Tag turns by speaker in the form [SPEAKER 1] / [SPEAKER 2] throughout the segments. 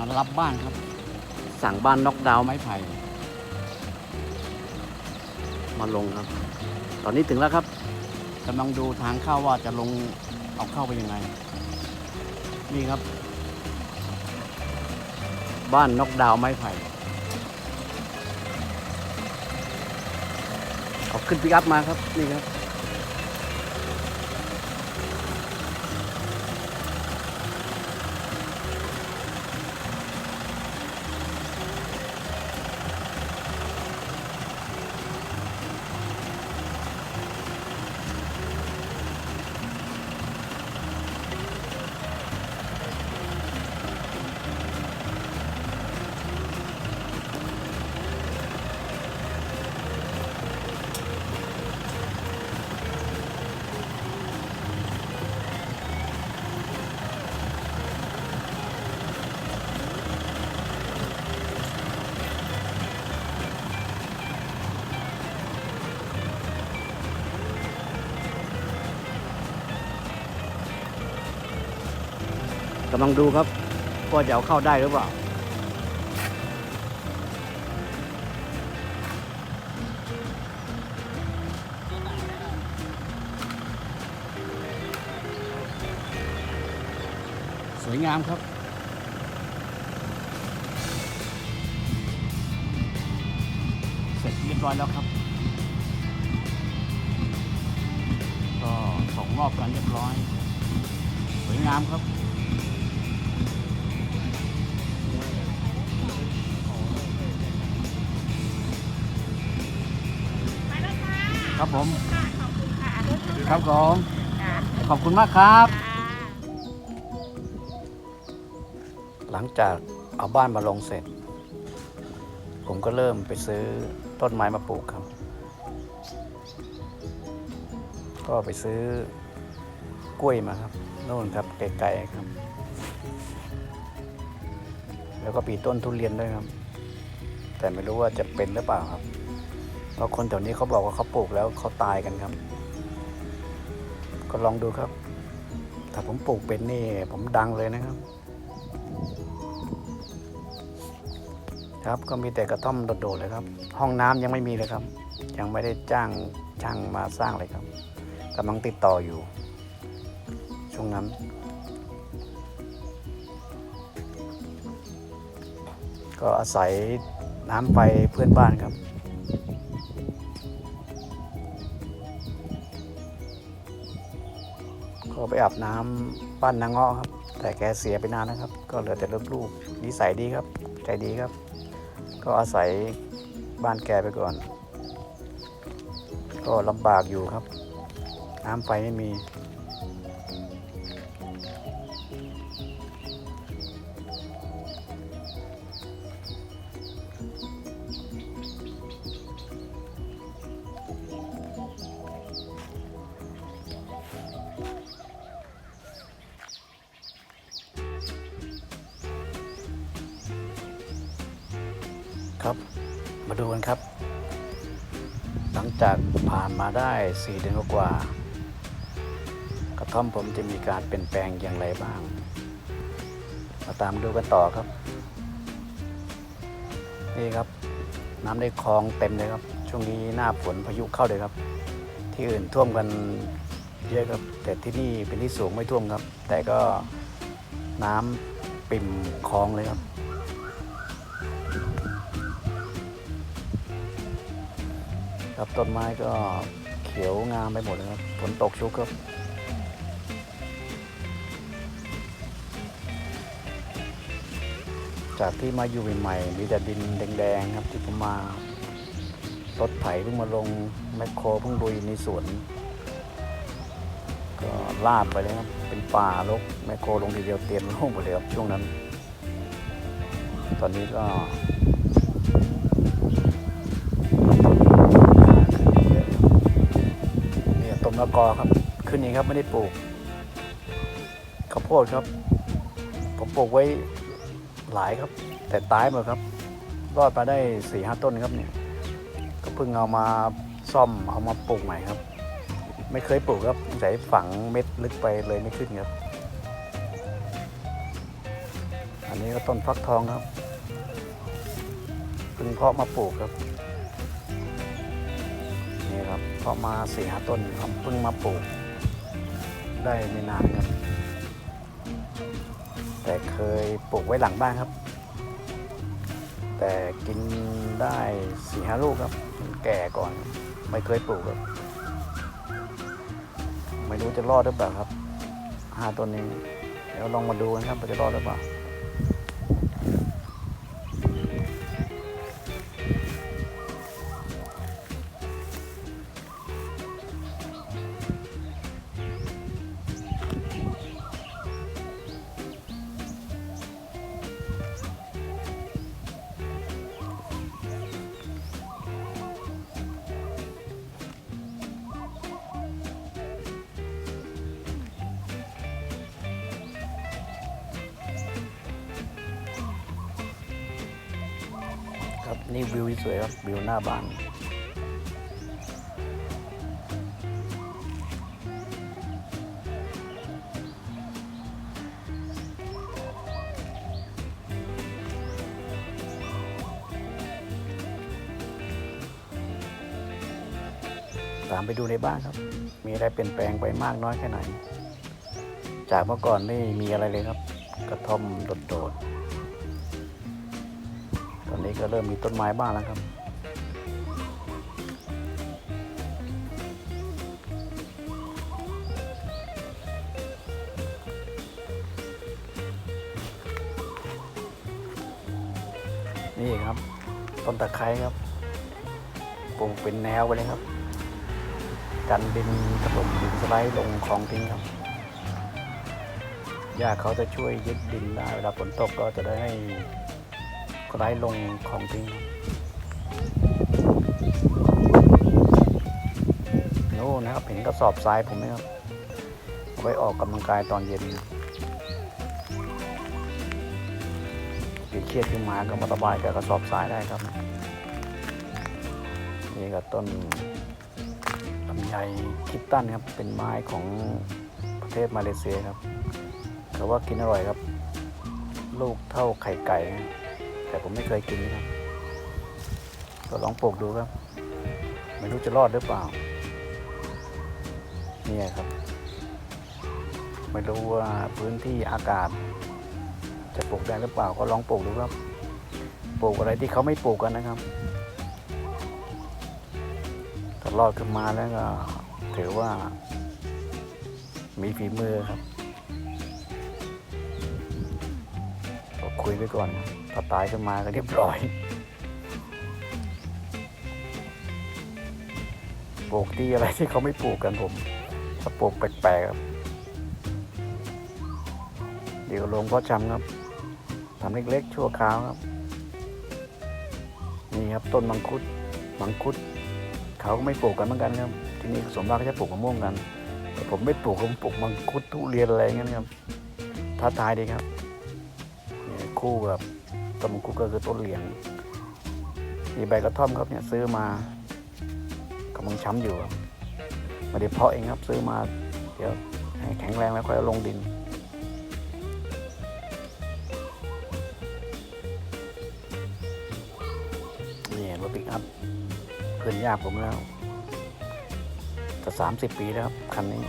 [SPEAKER 1] มารับบ้านครับ สั่งบ้านน็อกดาวไม้ไผ่มาลงครับ ตอนนี้ถึงแล้วครับกำลังดูทางเข้าว่าจะลงเอาเข้าไปยังไง นี่ครับ บ้านน็อกดาวไม้ไผ่เอาขึ้นปิกอัพมาครับนี่ครับ กำลังดูครับว่าจะเอาเข้าได้หรือเปล่า สวยงามครับเสร็จเรียบร้อยแล้วครับ ก็ส่งมอบกันเรียบร้อย สวยงามครับ
[SPEAKER 2] ค่ะ
[SPEAKER 1] ครับผม
[SPEAKER 2] ค่ะขอบคุณค่ะ
[SPEAKER 1] ครับผม
[SPEAKER 2] ค่ะ
[SPEAKER 1] ขอบคุณมากครับ
[SPEAKER 2] ค่ะ
[SPEAKER 1] หลังจากเอาบ้านมาลงเสร็จ ผมก็เริ่มไปซื้อต้นไม้มาปลูกครับ ก็ไปซื้อกล้วยมาครับโน่นครับไกลๆครับ แล้วก็ปีต้นทุเรียนด้วยครับ แต่ไม่รู้ว่าจะเป็นหรือเปล่าครับเพ ราะคนแถวนี้เขาบอกว่าเขาปลูกแล้วเขาตายกันครับ ก็ลองดูครับ ถ้าผมปลูกเป็นนี่ ผมดังเลยนะครับ ครับก็มีแต่กระท่อมโดดๆเลยครับ ห้องน้ำยังไม่มีเลยครับ ยังไม่ได้จ้างช่างมาสร้างเลยครับกำลังติดต่ออยู่ ช่วงนั้นก็อาศัยน้ำไฟเพื่อนบ้านครับ ไปอาบน้ำบ้านนางเงาะครับ แต่แกเสียไปนานนะครับ ก็เหลือแต่ลูกๆนิสัยดีครับ ใจดีครับ ก็อาศัยบ้านแกไปก่อน ก็ลำบากอยู่ครับ น้ำไฟไม่มี ครับ มาดูกันครับ หลังจากผ่านมาได้สี่เดือนกว่า กระท่อมผมจะมีการเปลี่ยนแปลงอย่างไรบ้าง มาตามดูกันต่อครับ นี่ครับ น้ำในคลองเต็มเลยครับ ช่วงนี้หน้าฝนพายุเข้าเลยครับ ที่อื่นท่วมกันเยอะครับ แต่ที่นี่เป็นที่สูงไม่ท่วมครับ แต่ก็น้ำปิ่มคลองเลยครับ ครับต้นไม้ก็เขียวงามไปหมดเลยครับฝนตกชุกครับจากที่มาอยู่ใหม่ๆมีแต่ดินแดงๆครับที่ผมมารถไถเพิ่งมาลงแมคโครเพิ่งลุยในสวนก็ลาดไปเลยครับเป็นป่ารกแมคโครลงทีเดียวเตรียมลงหมดเลยครับช่วงนั้น ตอนนี้ก็ กอครับ ขึ้นเองครับไม่ได้ปลูกข้าวโพดครับ ผมปลูกไว้หลายครับ แต่ตายหมดครับ รอดมาได้สี่ห้าต้นครับเนี่ยก็เพิ่งเอามาซ่อมเอามาปลูกใหม่ครับ ไม่เคยปลูกครับใส่ฝังเม็ดลึกไปเลยไม่ขึ้นครับ อันนี้ก็ต้นฟักทองครับเพิ่งเพาะมาปลูกครับ ครับเพาะมาสี่ห้าต้นครับเพิ่งมาปลูก ได้ไม่นานครับ แต่เคยปลูกไว้หลังบ้านครับ แต่กินได้สี่ห้าลูกครับแก่ก่อนไม่เคยปลูกครับ ไม่รู้จะรอดหรือเปล่าครับห้าต้นนี้เดี๋ยวลองมาดูกันครับว่าจะรอดหรือเปล่า วิวสวยครับวิวหน้าบ้านตามไปดูในบ้านครับ มีอะไรเปลี่ยนแปลงไปมากน้อยแค่ไหน จากเมื่อก่อนไม่มีอะไรเลยครับ กระท่อมโดดๆ นี้ก็เริ่มมีต้นไม้บ้างแล้วครับ นี่ครับ ต้นตะไคร้ครับปลูกเป็นแนวไปเลยครับ กันดินถล่มดินสไลด์ลงคลองทิ้งครับหญ้าเขาจะช่วยยึดดินได้เวลาฝนตกก็จะได้ให้ สไลด์ลงคลองทิ้งครับนู่นนะครับเห็นกระสอบทรายผมไหมครับไว้ออกกำลังกายตอนเย็นเครียดขึ้นมาก็มาระบายกับกระสอบทรายได้ครับนี่ก็ต้นลำไยคิปตันครับเป็นไม้ของประเทศมาเลเซียครับเขาว่ากินอร่อยครับ ลูกเท่าไข่ไก่ แต่ผมไม่เคยกินนะครับ ก็ลองปลูกดูครับ ไม่รู้จะรอดหรือเปล่า เนี่ยครับ ไม่รู้ว่าพื้นที่อากาศ จะปลูกได้หรือเปล่า ก็ลองปลูกดูครับ ปลูกอะไรที่เขาไม่ปลูกกันนะครับถ้ารอดขึ้นมาแล้วก็ถือว่า มีฝีมือครับ ก็คุยไปก่อนครับ ถ้าตายขึ้นมาก็เรียบร้อยปลูกที่อะไรที่เขาไม่ปลูกกันผมถ้าปลูกแปลกๆครับ เดี๋ยวลงพ่อจำครับทำเล็กๆชั่วคราวครับ นี่ครับต้นมังคุดมังคุด เขาก็ไม่ปลูกกันเหมือนกันครับ ที่นี่สมมากก็จะปลูกมะม่วงกัน แต่ผมไม่ปลูกผมปลูกมังคุดทุเรียนอะไรเงี้ยนะครับท้าทายดีครับ คู่กับ ต้นมังคุดก็คือต้นเหลียงมีใบกระท่อมครับเนี่ยซื้อมากำลังช้ำอยู่ครับไมาได้เพาะเองครับซื้อมาเดี๋ยวให้แข็งแรงแล้วค่อยลงดิน นี่รถปิกอัพเพื่อนยากผมแล้วจะสามสิบปีแล้วครับ คันนี้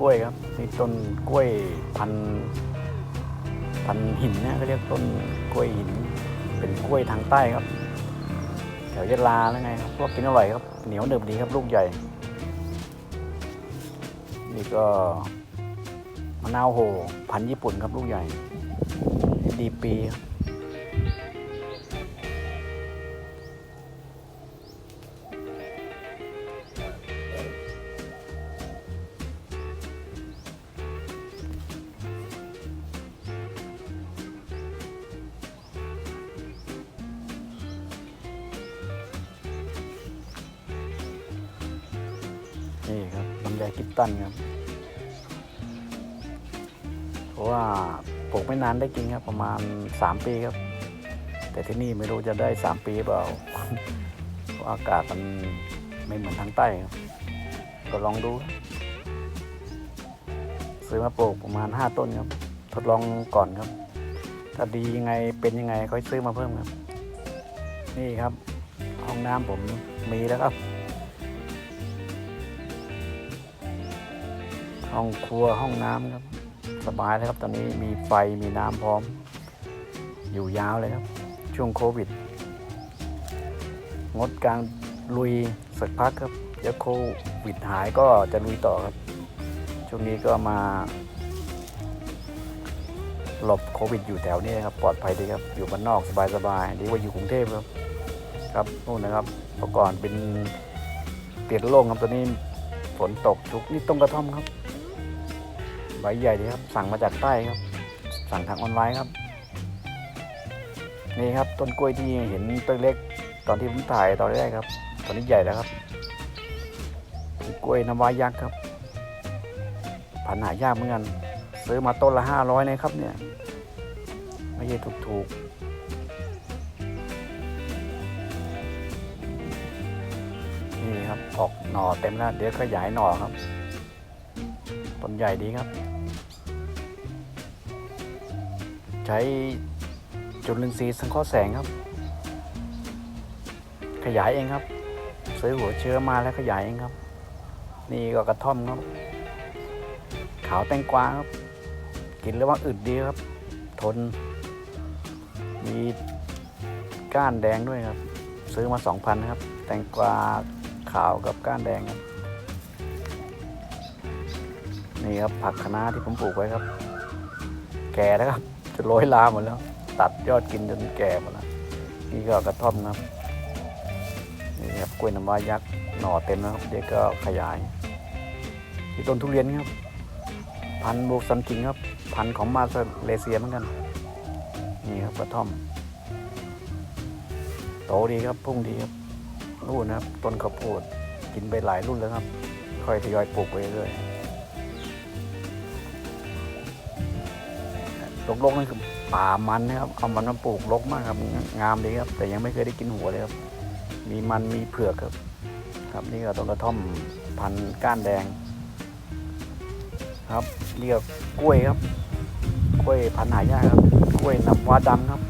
[SPEAKER 1] กล้วยครับนี่ต้นกล้วยพันพันหินนะเขาเรียกต้นกล้วยหิน เป็นกล้วยทางใต้ครับ แถวยะลาแล้วไงครับพวกกินอร่อยครับเหนียวหนึบดีครับลูกใหญ่ นี่ก็มะนาวโหพันญี่ปุ่นครับลูกใหญ่ดีปีครับ ปลูกไม่นานได้กินครับ ประมาณ 3 ปีครับ แต่ที่นี่ไม่รู้จะได้ 3 ปีเปล่าเพราะอากาศมันไม่เหมือนทางใต้ครับ ก็ลองดู ซื้อมาปลูกประมาณ 5 ต้นครับ ทดลองก่อนครับ ถ้าดียังไงเป็นยังไงค่อยซื้อมาเพิ่มครับ นี่ครับ ห้องน้ำผมมีแล้วครับห้องครัวห้องน้ำครับ สบายเลยครับ ตอนนี้มีไฟมีน้ำพร้อม อยู่ยาวเลยครับ ช่วงโควิด งดการลุยสักพักครับเดี๋ยวโควิดหายก็จะลุยต่อครับ ช่วงนี้ก็มา หลบโควิดอยู่แถวนี้ครับ ปลอดภัยดีครับ อยู่บ้านนอกสบายๆดีกว่าอยู่กรุงเทพครับ ครับนู่นนะครับเมื่อก่อนเป็นเตียนโล่งครับตอนนี้ฝนตกชุกนี่ต้นกระท่อมครับ ใบใหญ่ดีครับ สั่งมาจากใต้ครับ สั่งทางออนไลน์ครับ นี่ครับต้นกล้วยที่เห็นต้นเล็กตอนที่ผมถ่ายตอนแรกครับ ตอนนี้ใหญ่แล้วครับกล้วยน้ำว้ายักษ์ครับพันหายากเหมือนกันซื้อมาต้นละห้าร้อยนะครับเนี่ย ไม่ใช่ถูกๆนี่ครับออกหน่อเต็มแล้วเดี๋ยวขยายหน่อครับ ต้นใหญ่ดีครับ ใช้จุลินทรีย์สังเคราะห์แสงครับ ขยายเองครับ ซื้อหัวเชื้อมาแล้วขยายเองครับ นี่ก็กระท่อมครับ ขาวแตงกวาครับ กินแล้วว่าอึดดีครับ ทน มีก้านแดงด้วยครับ ซื้อมาสองพันครับ แตงกวาขาวกับก้านแดงครับ นี่ครับผักคะน้าที่ผมปลูกไว้ครับ แก่แล้วครับ จะโรยลาหมดแล้ว ตัดยอดกินจนแก่หมดแล้วนี่ก็กระท่อมครับนี่ครับกล้วยน้ำว้ายักษ์หน่อเต็มแล้วครับเด็กก็ขยายที่ต้นทุเรียนครับ พันธุ์บุกซัมกิงครับ พันธุ์ของมาเลเซียเหมือนกัน นี่ครับกระท่อมโตดีครับพุ่งดีครับนู่นนะครับ ต้นข้าวโพดกินไปหลายรุ่นแล้วครับ ค่อยทยอยปลูกไปเรื่อย ลกๆนั่นคือป่ามันนะครับเอามันมาปลูกรกมากครับ งามดีครับ แต่ยังไม่เคยได้กินหัวเลยครับ มีมันมีเผือกครับ ครับนี่ก็ต้นกระท่อมพันก้านแดง ครับนี่ก็กล้วยครับ กล้วยพันหายากครับ กล้วยน้ำว้าดำครับ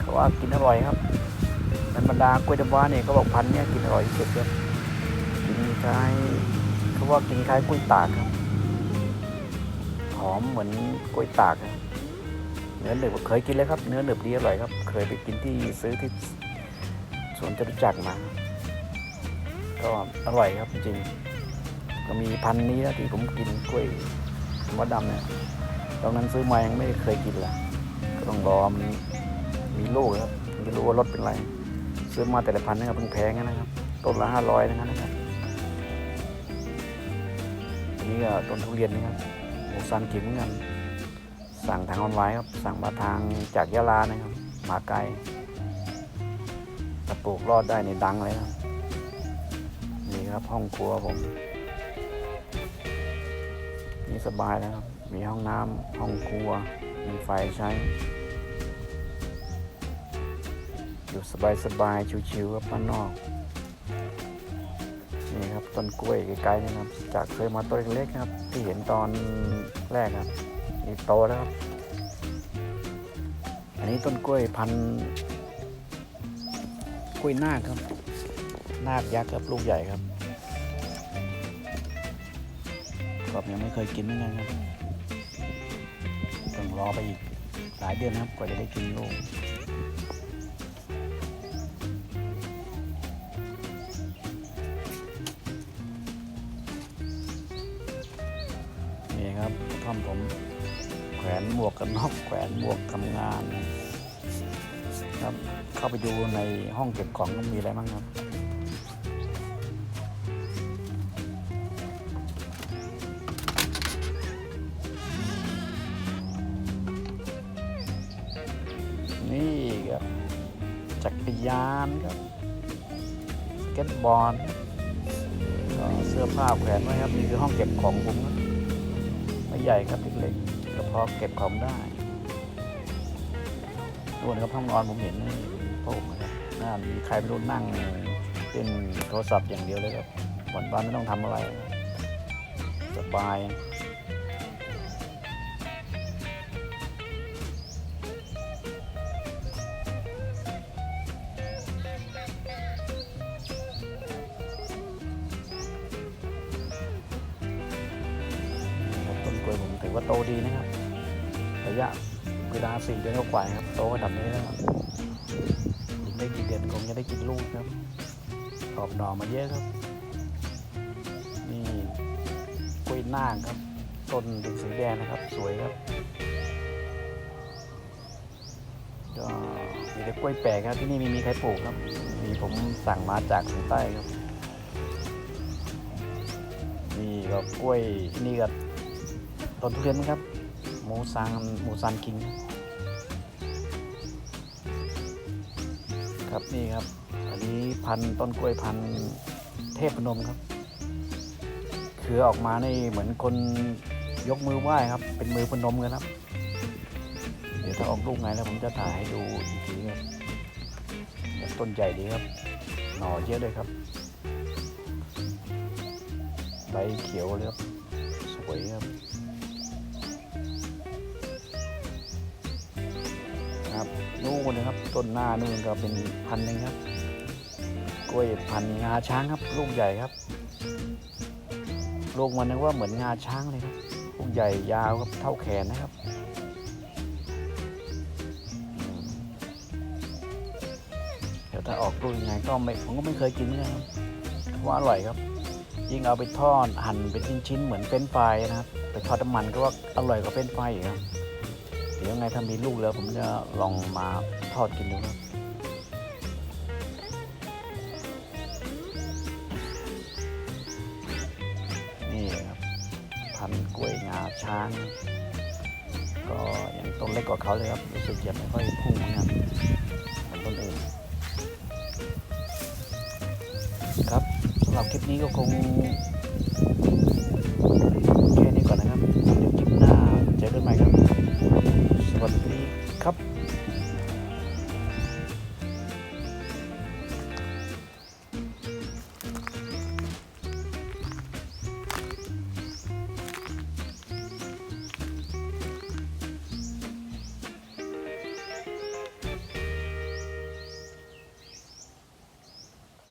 [SPEAKER 1] เขาว่ากินอร่อยครับในบรรดากล้วยน้ำว้าเนี่ยเขาบอกพันเนี้ยกินอร่อยที่สุดครับกินคล้ายเขาว่ากินคล้ายกล้วยตากครับหอมเหมือนกล้วยตากครับ เนื้อหนึบเคยกินแล้วครับ เนื้อหนึบดีอร่อยครับ เคยไปกินที่ซื้อที่สวนจตุจักรมา ก็อร่อยครับจริง ก็มีพันนี้นะที่ผมกินกล้วยน้ำว้าดำเนี่ยตอนนั้นซื้อมายังไม่เคยกินเลยก็ต้องรอมันมีลูกครับถึงจะรู้ว่ารสเป็นไร ซื้อมาแต่ละพันธุ์นะครับเพิ่งแพงนะครับ ต้นละห้าร้อยนะครับอันนี้ก็ต้นทุเรียนนะครับหมูซันกินเหมือนกัน สั่งทางออนไลน์ครับ สั่งมาทางจากยะลานะครับ มาไกลถ้าปลูกรอดได้ในดังเลยครับนี่ครับห้องครัวผมนี่สบายแล้วครับ มีห้องน้ำห้องครัว มีไฟใช้ อยู่สบายสบายๆชิวๆครับบ้านนอกนี่ครับต้นกล้วยไกลๆนะครับ จากเคยมาต้นเล็กๆครับ ที่เห็นตอนแรกครับ นี่โตแล้วครับ อันนี้ต้นกล้วยพันกล้วยนาคครับ นาคยักษ์ครับลูกใหญ่ครับก็ยังไม่เคยกินเหมือนกันครับต้องรอไปอีกหลายเดือนนะครับกว่าจะได้กินลูกนี่ครับท่อมผม วนหมวกกันน็อกแขวนหมวกทำงานครับเข้าไปดูในห้องเก็บของมันมีอะไรบ้างครับนี่ครับจักรยานครับสเก็ตบอร์ดเสื้อผ้าแขวนไว้ครับนี่คือห้องเก็บของผมไม่ใหญ่ครับเล็กๆก็ก พอเก็บของได้ส่วนครับห้องนอนผมเห็นนี่โป่งนะครับน่ามีใครไม่รู้นั่งเป็นโทรศัพท์อย่างเดียวเลยครับวันบ้านไม่ต้องทำอะไร สบาย กว่าครับโตขนาดนี้แล้วครับอีกไม่กี่เดือนคงจะได้กินลูกครับออกหน่อมาเยอะครับ นี่กล้วยนางครับ ต้นเป็นสีแดงนะครับ สวยครับก็มีแต่กล้วยแปลกครับที่นี่ไม่มีใครปลูกครับ มีผมสั่งมาจากทางใต้ครับ นี่ก็กล้วยนี่ก็ต้นทุเรียนครับ หมูซานหมูซานกิงครับ ครับนี่ครับ อันนี้พันต้นกล้วยพันเทพนมครับคือออกมาในเหมือนคนยกมือไหว้ครับ เป็นมือพนมกันครับ เดี๋ยวถ้าออกลูกไงแล้วผมจะถ่ายให้ดูอีกทีครับเนี่ยต้นใหญ่ดีครับ หน่อเยอะเลยครับ ใบเขียวเลยครับ สวยครับครับ นู่นนะครับ ต้นหน้านู่นก็เป็นพันธุ์หนึ่งครับ กล้วยพันธุ์งาช้างครับ ลูกใหญ่ครับลูกมันนึกว่าเหมือนงาช้างเลยครับลูกใหญ่ยาวครับเท่าแขนนะครับเดี๋ยวถ้าออกลูกยังไงก็ไม่ผมก็ไม่เคยกินนกันครับว่าอร่อยครับ ยิ่งเอาไปทอดหั่นเป็นชิ้นๆเหมือนเฟรนช์ฟนะครับไปทอดน้ำมันก็ว่าอร่อยกว่าเฟรนช์ฟรายอีกครับ ดี๋ยวยังไงถ้ามีลูกแล้วผมจะลองมาทอดกินดูครับนี่ครับพันกล้วยงาช้าง ก็ยังต้นเล็กกว่าเขาเลยครับรู้สึกจะไม่ค่อยพุ่งนะครับเหมือนต้นอื่นครับสำหรับคลิปนี้ก็คง